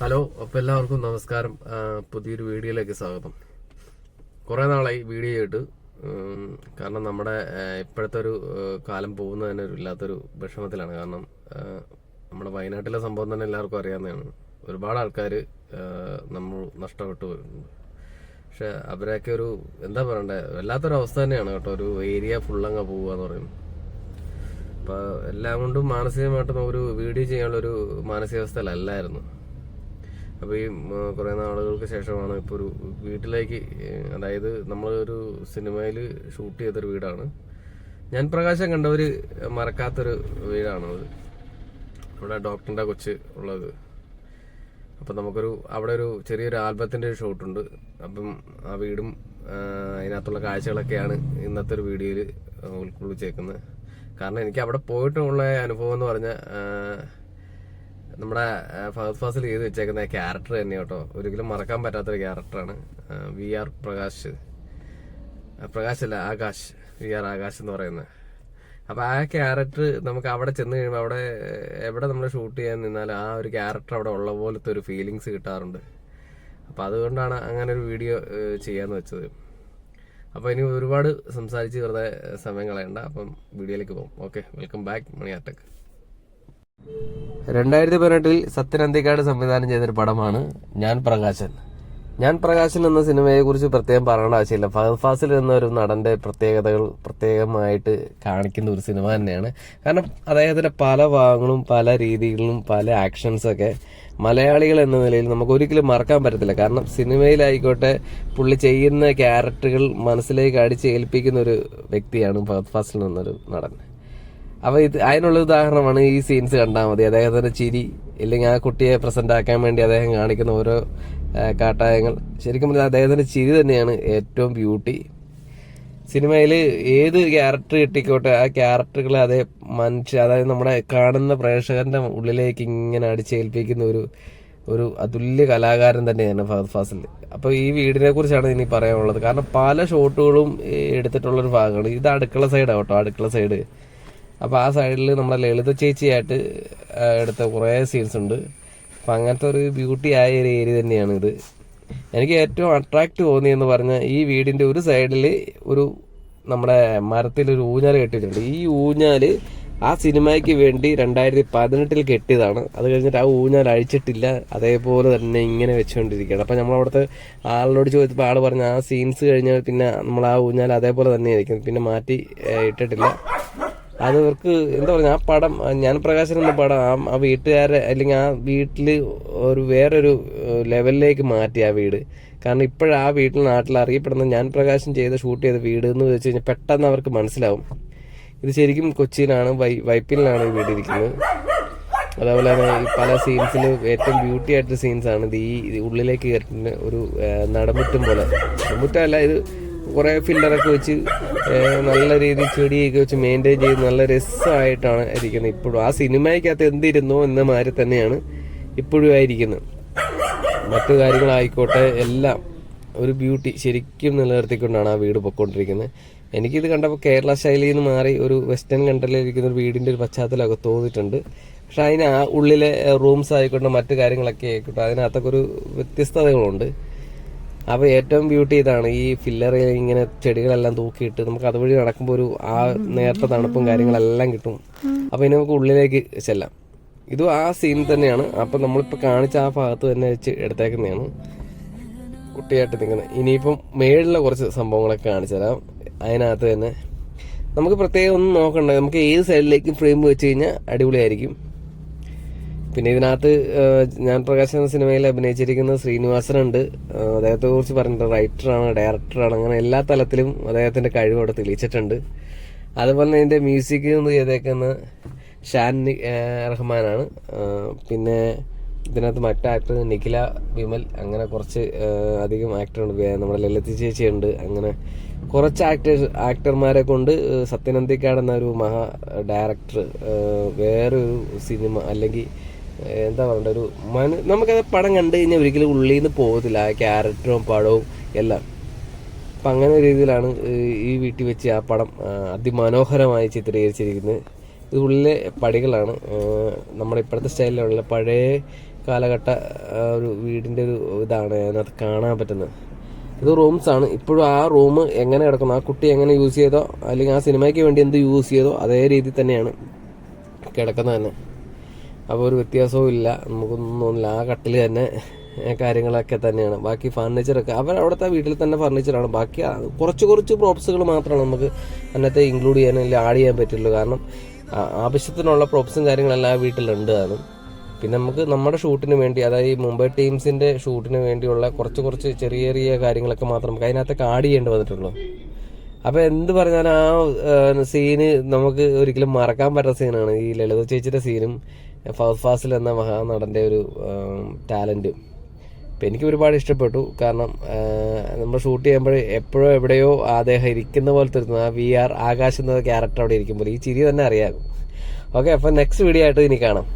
Hello അപ്പോൾ എല്ലാവർക്കും നമസ്കാരം. പുതിയൊരു വീഡിയോയിലേക്ക് സ്വാഗതം. കുറേ നാളായി വീഡിയോ ചെയ്തിട്ട് കാരണം നമ്മുടെ ഇപ്പോഴത്തെ ഒരു കാലം പോകുന്ന തന്നെ ഒരു ഇല്ലാത്തൊരു വിഷമത്തിലാണ്. കാരണം നമ്മുടെ വയനാട്ടിലെ സംഭവം തന്നെ എല്ലാവർക്കും അറിയാവുന്നതാണ്. ഒരുപാട് ആൾക്കാർ നമ്മൾ നഷ്ടപ്പെട്ടു പോയിട്ടുണ്ട്. പക്ഷെ അവരെയൊക്കെ ഒരു എന്താ പറയണ്ടേ വല്ലാത്തൊരു അവസ്ഥ തന്നെയാണ് കേട്ടോ. ഒരു ഏരിയ ഫുള്ളങ്ങ് പോവുക എന്ന് പറയുന്നത്. അപ്പോൾ എല്ലാം കൊണ്ടും മാനസികമായിട്ട് ഒരു വീഡിയോ ചെയ്യാനുള്ളൊരു മാനസികാവസ്ഥയിലല്ലായിരുന്നു അപ്പൊ ഈ കുറെ നാളുകൾക്ക് ശേഷമാണ് ഇപ്പൊ ഒരു വീട്ടിലേക്ക് അതായത് നമ്മൾ ഒരു സിനിമയിൽ ഷൂട്ട് ചെയ്തൊരു വീടാണ്. ഞാൻ പ്രകാശം കണ്ടവര് മറക്കാത്തൊരു വീടാണത്. ഇവിടെ ഡോക്ടറിന്റെ കൊച്ച് ഉള്ളത്. അപ്പൊ നമുക്കൊരു അവിടെ ഒരു ചെറിയൊരു ആൽബത്തിന്റെ ഒരു ഷോട്ടുണ്ട്. അപ്പം ആ വീടും അതിനകത്തുള്ള കാഴ്ചകളൊക്കെയാണ് ഇന്നത്തെ ഒരു വീഡിയോയിൽ ഉൾക്കൊള്ളിച്ചേക്കുന്നത്. കാരണം എനിക്ക് അവിടെ പോയിട്ടുള്ള അനുഭവം എന്ന് പറഞ്ഞാൽ നമ്മുടെ ഫഹദ് ഫാസിൽ ചെയ്ത് വെച്ചേക്കുന്ന ക്യാരക്ടർ തന്നെ കേട്ടോ. ഒരിക്കലും മറക്കാൻ പറ്റാത്തൊരു ക്യാരക്ടറാണ് വി ആർ പ്രകാശ്. പ്രകാശ് അല്ല ആകാശ്. വി ആർ ആകാശ് എന്ന് പറയുന്നത്. അപ്പൊ ആ ക്യാരക്ടർ നമുക്ക് അവിടെ ചെന്ന് കഴിയുമ്പോൾ അവിടെ എവിടെ നമ്മൾ ഷൂട്ട് ചെയ്യാൻ നിന്നാൽ ആ ഒരു ക്യാരക്ടർ അവിടെ ഉള്ള പോലത്തെ ഒരു ഫീലിങ്സ് കിട്ടാറുണ്ട്. അപ്പൊ അതുകൊണ്ടാണ് അങ്ങനെ ഒരു വീഡിയോ ചെയ്യാന്ന് വെച്ചത്. അപ്പൊ ഇനി ഒരുപാട് സംസാരിച്ച് വെറുതെ സമയം കളയണ്ട. അപ്പം വീഡിയോയിലേക്ക് പോകും ഓക്കെ വെൽക്കം ബാക്ക് മണി ആർടെക് രണ്ടായിരത്തി പതിനെട്ടിൽ സത്യൻ അന്തിക്കാട് സംവിധാനം ചെയ്തൊരു പടമാണ് ഞാൻ പ്രകാശൻ. ഞാൻ പ്രകാശൻ എന്ന സിനിമയെ കുറിച്ച് പ്രത്യേകം പറയേണ്ട ആവശ്യമില്ല. ഫഹദ് ഫാസിൽ എന്ന ഒരു നടന്റെ പ്രത്യേകതകൾ പ്രത്യേകമായിട്ട് കാണിക്കുന്ന ഒരു സിനിമ തന്നെയാണ്. കാരണം അദ്ദേഹത്തിന്റെ പല ഭാഗങ്ങളും പല രീതികളിലും പല ആക്ഷൻസ് ഒക്കെ മലയാളികൾ എന്ന നിലയിൽ നമുക്ക് ഒരിക്കലും മറക്കാൻ പറ്റത്തില്ല. കാരണം സിനിമയിലായിക്കോട്ടെ പുള്ളി ചെയ്യുന്ന ക്യാരക്ടറുകൾ മനസ്സിലേക്ക് അടിച്ചേൽപ്പിക്കുന്ന ഒരു വ്യക്തിയാണ് ഫഹദ് ഫാസിൽ എന്നൊരു നടൻ. അപ്പൊ ഇത് അതിനുള്ള ഉദാഹരണമാണ് ഈ സീൻസ് കണ്ടാൽ മതി. അദ്ദേഹത്തിന്റെ ചിരി ഇല്ലെങ്കിൽ ആ കുട്ടിയെ പ്രസന്റ് ആക്കാൻ വേണ്ടി അദ്ദേഹം കാണിക്കുന്ന ഓരോ കാട്ടായങ്ങൾ. ശരിക്കും പറഞ്ഞാൽ അദ്ദേഹത്തിന്റെ ചിരി തന്നെയാണ് ഏറ്റവും ബ്യൂട്ടി സിനിമയിൽ ഏത് ക്യാരക്ടർ കിട്ടിക്കോട്ടെ ആ ക്യാരക്ടറുകളെ അതേ മനുഷ്യ അതായത് നമ്മുടെ കാണുന്ന പ്രേക്ഷകന്റെ ഉള്ളിലേക്ക് ഇങ്ങനെ അടിച്ചേൽപ്പിക്കുന്ന ഒരു ഒരു അതുല്യ കലാകാരൻ തന്നെയാണ് ഫഹദ് ഫാസിൽ. അപ്പോൾ ഈ വീടിനെ കുറിച്ചാണ് ഇനി പറയാനുള്ളത്. കാരണം പല ഷോട്ടുകളും എടുത്തിട്ടുള്ളൊരു ഭാഗമാണ്. ഇത് അടുക്കള സൈഡാണ് കേട്ടോ അടുക്കള സൈഡ് അപ്പോൾ ആ സൈഡിൽ നമ്മുടെ ലളിത ചേച്ചിയായിട്ട് എടുത്ത കുറേ സീൻസ് ഉണ്ട്. അപ്പം അങ്ങനത്തെ ഒരു ബ്യൂട്ടി ആയ ഒരു ഏരിയ തന്നെയാണ് ഇത്. എനിക്ക് ഏറ്റവും അട്രാക്റ്റ് തോന്നിയെന്ന് പറഞ്ഞാൽ ഈ വീടിന്റെ ഒരു സൈഡിൽ ഒരു നമ്മുടെ മരത്തിൽ ഒരു ഊഞ്ഞാൽ കെട്ടിയിട്ടുണ്ട്. ഈ ഊഞ്ഞാൽ ആ സിനിമയ്ക്ക് വേണ്ടി രണ്ടായിരത്തി പതിനെട്ടിൽ കെട്ടിയതാണ്. അത് കഴിഞ്ഞിട്ട് ആ ഊഞ്ഞാൽ അഴിച്ചിട്ടില്ല. അതേപോലെ തന്നെ ഇങ്ങനെ വെച്ചുകൊണ്ടിരിക്കുകയാണ് അപ്പം നമ്മളവിടുത്തെ ആളിനോട് ചോദിച്ചപ്പോൾ ആൾ പറഞ്ഞ ആ സീൻസ് കഴിഞ്ഞാൽ പിന്നെ നമ്മൾ ആ ഊഞ്ഞാൽ അതേപോലെ തന്നെ ആയിരിക്കും പിന്നെ മാറ്റി ഇട്ടിട്ടില്ല. അത് ഇവർക്ക് എന്താ പറയുക ആ പടം ഞാൻ പ്രകാശൻ എന്ന പടം ആ ആ വീട്ടുകാരെ അല്ലെങ്കിൽ ആ വീട്ടിൽ ഒരു വേറൊരു ലെവലിലേക്ക് മാറ്റി ആ വീട്. കാരണം ഇപ്പോഴാ വീട്ടിൽ നാട്ടിൽ അറിയപ്പെടുന്ന ഞാൻ പ്രകാശൻ ചെയ്ത ഷൂട്ട് ചെയ്ത വീട് എന്ന് വെച്ച് കഴിഞ്ഞാൽ പെട്ടെന്ന് അവർക്ക് മനസ്സിലാവും. ഇത് ശരിക്കും കൊച്ചിയിലാണ് വൈ വൈപ്പിലാണ് ഈ വീട് ഇരിക്കുന്നത്. അതേപോലെ തന്നെ പല സീൻസിൽ ഏറ്റവും ബ്യൂട്ടി ആയിട്ടുള്ള സീൻസാണ് ഇത് ഈ ഉള്ളിലേക്ക് കയറ്റുന്ന ഒരു നടമുറ്റം പോലെ. നടമുറ്റമല്ല ഇത് കുറെ ഫില്ലറൊക്കെ വെച്ച് നല്ല രീതിയിൽ ചെടിയൊക്കെ വെച്ച് മെയിന്റെയിൻ ചെയ്ത് നല്ല രസമായിട്ടാണ് ഇരിക്കുന്നത് ഇപ്പോഴും. ആ സിനിമയ്ക്കകത്ത് എന്തിരുന്നോ എന്ന മാതിരി തന്നെയാണ് ഇപ്പോഴും ആയിരിക്കുന്നത്. മറ്റു കാര്യങ്ങളായിക്കോട്ടെ എല്ലാം ഒരു ബ്യൂട്ടി ശരിക്കും നിലനിർത്തിക്കൊണ്ടാണ് ആ വീട് പൊക്കോണ്ടിരിക്കുന്നത്. എനിക്കിത് കണ്ടപ്പോൾ കേരള ശൈലിയിൽ നിന്ന് മാറി ഒരു വെസ്റ്റേൺ കൺട്രിയിലിരിക്കുന്ന ഒരു വീടിന്റെ ഒരു പശ്ചാത്തലമൊക്കെ തോന്നിയിട്ടുണ്ട്. പക്ഷേ അതിന് ആ ഉള്ളിലെ റൂംസ് ആയിക്കോട്ടെ മറ്റു കാര്യങ്ങളൊക്കെ ആയിക്കോട്ടെ അതിനകത്തൊക്കെ ഒരു വ്യത്യസ്തതകളുണ്ട്. അപ്പോൾ ഏറ്റവും ബ്യൂട്ടി ഇതാണ്. ഈ ഫില്ലറിൽ ഇങ്ങനെ ചെടികളെല്ലാം തൂക്കിയിട്ട് നമുക്ക് അതുവഴി നടക്കുമ്പോൾ ഒരു ആ നേരത്തെ തണുപ്പും കാര്യങ്ങളെല്ലാം കിട്ടും. അപ്പോൾ ഇനി നമുക്ക് ഉള്ളിലേക്ക് ചെല്ലാം. ഇതും ആ സീൻ തന്നെയാണ്. അപ്പോൾ നമ്മളിപ്പോൾ കാണിച്ച ആ ഭാഗത്ത് തന്നെ വെച്ച് എടുത്തേക്കുന്നതാണ്. കുട്ടിയായിട്ട് നിൽക്കുന്നത് ഇനിയിപ്പം മേളിലെ കുറച്ച് സംഭവങ്ങളൊക്കെ കാണിച്ചു തരാം. അതിനകത്ത് തന്നെ നമുക്ക് പ്രത്യേകം ഒന്നും നോക്കണ്ട. നമുക്ക് ഏത് സൈഡിലേക്കും ഫ്രെയിം വെച്ച് കഴിഞ്ഞാൽ അടിപൊളിയായിരിക്കും. പിന്നെ ഇതിനകത്ത് ഞാൻ പ്രകാശ് എന്ന സിനിമയിൽ അഭിനയിച്ചിരിക്കുന്ന ശ്രീനിവാസനുണ്ട്. അദ്ദേഹത്തെ കുറിച്ച് പറഞ്ഞിട്ടുണ്ട്. റൈറ്ററാണ് ഡയറക്ടറാണ് അങ്ങനെ എല്ലാ തലത്തിലും അദ്ദേഹത്തിന്റെ കഴിവ് അവിടെ തെളിയിച്ചിട്ടുണ്ട്. അതുപോലെ തന്നെ ഇതിന്റെ മ്യൂസിക് എന്ന് ചെയ്തേക്കുന്ന ഷാൻ റഹ്മാനാണ്. പിന്നെ ഇതിനകത്ത് മറ്റു ആക്ടർ നിഖില വിമൽ അങ്ങനെ കുറച്ച് അധികം ആക്ടറുണ്ട് നമ്മുടെ ലളിത ചേച്ചിയുണ്ട്. അങ്ങനെ കുറച്ച് ആക്ടേഴ്സ് ആക്ടർമാരെ കൊണ്ട് സത്യനന്ദിക്കാട് എന്നൊരു മഹാ ഡയറക്ടർ വേറൊരു സിനിമ അല്ലെങ്കിൽ എന്താ പറയണ്ട ഒരു മന നമുക്കത് പടം കണ്ടു കഴിഞ്ഞാൽ ഒരിക്കലും ഉള്ളിൽ നിന്ന് പോകത്തില്ല. ആ ക്യാരക്ടറും പടവും എല്ലാം. അപ്പം അങ്ങനെ രീതിയിലാണ് ഈ വീട്ടിൽ വെച്ച് ആ പടം അതിമനോഹരമായി ചിത്രീകരിച്ചിരിക്കുന്നത്. ഇത് ഉള്ളിലെ പടികളാണ്. നമ്മുടെ ഇപ്പോഴത്തെ സ്റ്റൈലിലുള്ള പഴയ കാലഘട്ട ഒരു വീടിന്റെ ഒരു ഇതാണ്. അതിനകത്ത് കാണാൻ പറ്റുന്നത്. ഇത് റൂംസ് ആണ്. ഇപ്പോഴും ആ റൂം എങ്ങനെ കിടക്കുന്നു ആ കുട്ടി എങ്ങനെ യൂസ് ചെയ്തോ അല്ലെങ്കിൽ ആ സിനിമയ്ക്ക് വേണ്ടി എന്ത് യൂസ് ചെയ്തോ അതേ രീതിയിൽ തന്നെയാണ് കിടക്കുന്നത് തന്നെ. അപ്പോൾ ഒരു വ്യത്യാസവും ഇല്ല. നമുക്കൊന്നും തോന്നില്ല. ആ കട്ടിൽ തന്നെ കാര്യങ്ങളൊക്കെ തന്നെയാണ്. ബാക്കി ഫർണിച്ചറൊക്കെ അവർ അവിടുത്തെ വീട്ടിൽ തന്നെ ഫർണിച്ചറാണ് ബാക്കി കുറച്ച് കുറച്ച് പ്രോപ്സുകൾ മാത്രമാണ് നമുക്ക് അന്നത്തെ ഇൻക്ലൂഡ് ചെയ്യാൻ അല്ലെങ്കിൽ ആഡ് ചെയ്യാൻ പറ്റുള്ളൂ. കാരണം ആവശ്യത്തിനുള്ള പ്രോപ്സും കാര്യങ്ങളെല്ലാം ആ വീട്ടിലുണ്ട് കാരണം പിന്നെ നമുക്ക് നമ്മുടെ ഷൂട്ടിന് വേണ്ടി അതായത് ഈ മുംബൈ ടീംസിന്റെ ഷൂട്ടിന് വേണ്ടിയുള്ള കുറച്ച് കുറച്ച് ചെറിയ ചെറിയ കാര്യങ്ങളൊക്കെ മാത്രം നമുക്ക് അതിനകത്തൊക്കെ ആഡ് ചെയ്യേണ്ടി വന്നിട്ടുള്ളൂ. അപ്പോൾ എന്ത് പറഞ്ഞാലും ആ സീന് നമുക്ക് ഒരിക്കലും മറക്കാൻ പറ്റാത്ത സീനാണ് ഈ ലളിത ചേച്ചിയുടെ സീനും ഫഹദ് ഫാസിൽ എന്ന മഹാനടന്റെ ഒരു ടാലന്റും ഇപ്പം എനിക്ക് ഒരുപാട് ഇഷ്ടപ്പെട്ടു. കാരണം നമ്മൾ ഷൂട്ട് ചെയ്യുമ്പോൾ എപ്പോഴോ എവിടെയോ അദ്ദേഹം ഇരിക്കുന്ന പോലത്തെ ഒരു ആ വി ആർ ആകാശ് എന്ന ക്യാരക്ടർ അവിടെ ഇരിക്കുമ്പോൾ ഈ ചിരി തന്നെ അറിയാം. ഓക്കെ അപ്പം നെക്സ്റ്റ് വീഡിയോ ആയിട്ട് ഇനി കാണാം.